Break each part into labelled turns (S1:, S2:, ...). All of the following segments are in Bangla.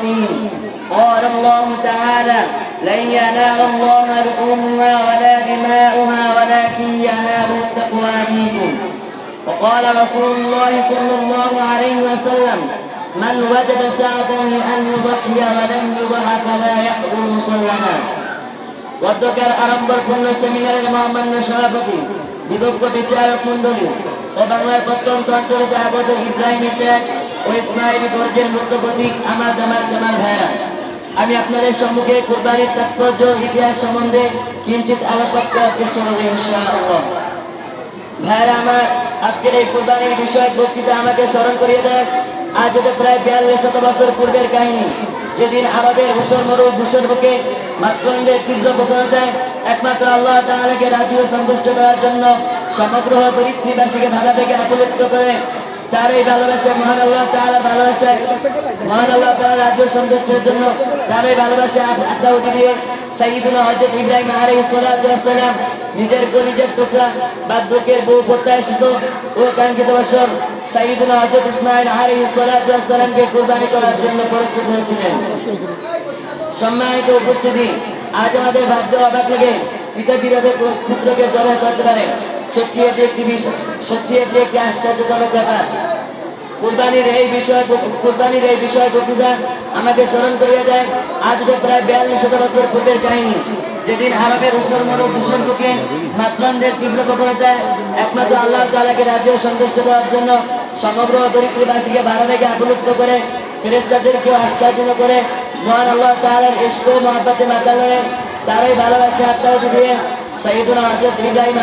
S1: الرحيم قال الله تعالى لن ينال الله لحومها ولا دماؤها ولكن يناله التقوى منكم وقال رسول الله صلى الله عليه وسلم من وجد سعة لأن يضحي ولم يضح فلا يحضر مصلنا গতকাল আরম্ভপূর্ণ সেমিনারের মহামান্য সভাপতি বিদগ্ধ বিচারক মন্ডলী ও বাংলার প্রত্যন্ত অঞ্চলে আগত ইব্রাহিম ত্যাগ আমি আপনাদের সম্মুখে কুরবানির তাৎপর্য, ইতিহাস সম্বন্ধে কিঞ্চিত আলোকপাত করার চেষ্টা করব ইনশাআল্লাহ। আমার, আজকের এই কুরবানির বিষয়ক বক্তৃতা আমাকে স্মরণ করিয়ে দেয় আজ হতে প্রায় বিয়াল্লিশ শত বছর পূর্বের কাহিনী। যেদিন আরবের হুসর মরু ধূসর বুকে মাতৃন্দের তীব্র প্রবণতায় একমাত্র আল্লাহ তাআলাকে রাজি ও সন্তুষ্ট করার জন্য সমগ্র পৃথিবীবাসীকে ভাষা থেকে আপলুপ্ত করে তার এই ভালোবাসা মহান আল্লাহ তাআলা ভালোবাসায় মহান আল্লাহ তাআলা রাজ্য সন্তুষ্টের জন্য তার এই ভালোবাসা আত্মাহুতি দিয়ে সাইয়্যিদুনা হযরত ইব্রাহিম ওয়াস সালাম নিজের কলিজার টুকরা বাদ্যকের বহু প্রত্যাশিত ও কাঙ্ক্ষিত বছর সাইয়্যিদুনা হযরত ইসমাইল ওয়াস সালামকে কুরবানি করার জন্য প্রস্তুত হয়েছিলেন। সম্মানিত উপস্থিতি, আজ আমাদের ভাগ্য অবাক লাগে পিতা কীভাবে পুত্রকে জবাই করতে পারে। সত্যি এটি একটি বিষয় সত্যি এটি একটি আশ্চর্যজনক ব্যাপার। কুরবানির এই বিষয় কুরবানির এই বিষয় বক্তৃতা আমাকে স্মরণ করিয়ে দেয়। আজ প্রায় বিয়াল্লিশ শত বছর পূর্বের কাহিনী। যেদিন আরবের উসর মরু দূষণ বুকে মাতলানদের তীব্র প্রবণতায় একমাত্র আল্লাহ তালাকে রাজ্য সন্তুষ্ট করার জন্য সমগ্র দরিদ্রবাসীকে ভাড়া থেকে আপলুপ্ত করে ফেরেস্তাদেরকেও আশ্চর্য করে মহান আল্লাহ তাআলার ইশক ও মহব্বতে মাতালয়ে তারাই ভালোবাসে আত্মাহুতি দিয়ে হযরত ইব্রাহিম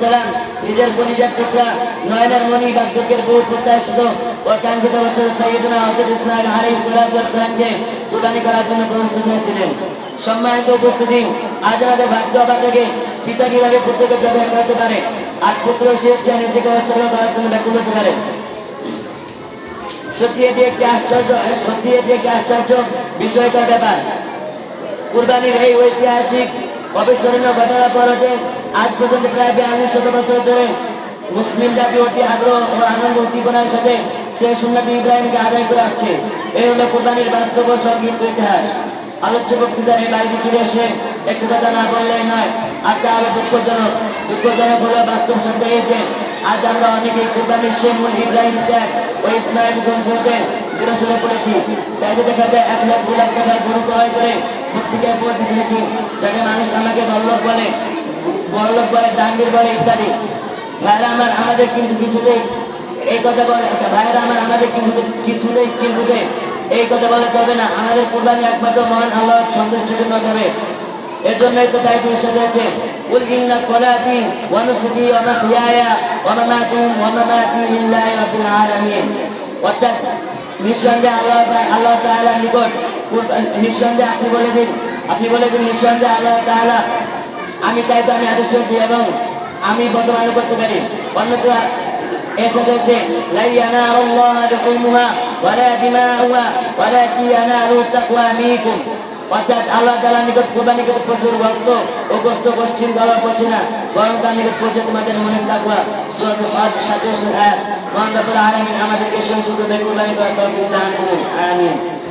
S1: সালাম নিজের টুকরা, নয়নের বাক্যকের বহু কুরবানি করার জন্য সম্মানিত উপস্থিতি, আজ আমাদের ভাগ্য থেকে পিতা কীভাবে পুত্রকে ব্যবহার করতে পারে? আর পুত্র নিজেকে করার জন্য ব্যাকুল হতে পারে? সত্যি এটি একটি আশ্চর্য, সত্যি এটি একটি আশ্চর্য বিষয়কর ব্যাপার। কুরবানির এই ঐতিহাসিক অবিস্মরণীয় ঘটনা পরতে আজ পর্যন্ত প্রায় বিয়াল্লিশ শত বছর ধরে মুসলিম জাতি অতি আগ্রহ ও আনন্দ উদ্দীপনার সাথে সে সুন্নতি ইব্রাহিমকে আদায় করে আসছে। এই হলো কুরবানির বাস্তব সংক্ষিপ্ত ইতিহাস। আলোচ্য বক্তৃতার এই বাড়িতে ফিরে এসে একটু কথা না বললেই নয়, আর তা হলো দুঃখজনক। দুঃখজনক হলো বাস্তব সত্য যে, আজ আমরা অনেকে কুরবানির সে মূল ইব্রাহিম ত্যাগ ও ইসমাইল বিরসনে পড়েছি তাই দেখা যায় এক লাখ দু লাখ টাকার গরু ক্রয় করে পত্রিকায় পড়তে দেখি যাকে মানুষ আমাকে বল্লভ বলে বল্লভ বলে বলে ইত্যাদি। ভাইরা আমার, আমাদের কিন্তু এই কথা বলে, ভাইরা আমার, আমাদের কিন্তু কিন্তু এই কথা বলা যাবে না। আমাদের কুরবানি একমাত্র মহান আল্লাহ সন্তুষ্টির জন্য হবে। এর জন্যই তো তাই নিঃসন্দেহে আল্লাহ আল্লাহ নিকট নিঃসন্দেহে আপনি বলে দিন, আপনি বলে দিন নিঃসন্দেহে আল্লাহ তাআলা আমি তাই তো আমি আদেশ করেছি এবং আমি বর্তমানে করতে পারি। আল্লাহ তাআলা নিকট ও কষ্ট পশ্চিম দেওয়া করছে না, বরং তার নিকট পৌঁছে তোমাদের মনের তাকওয়া। সূরা হজ 27 আয়াত। মহান রব্বুল আলামিন আমাদেরকে আমিন।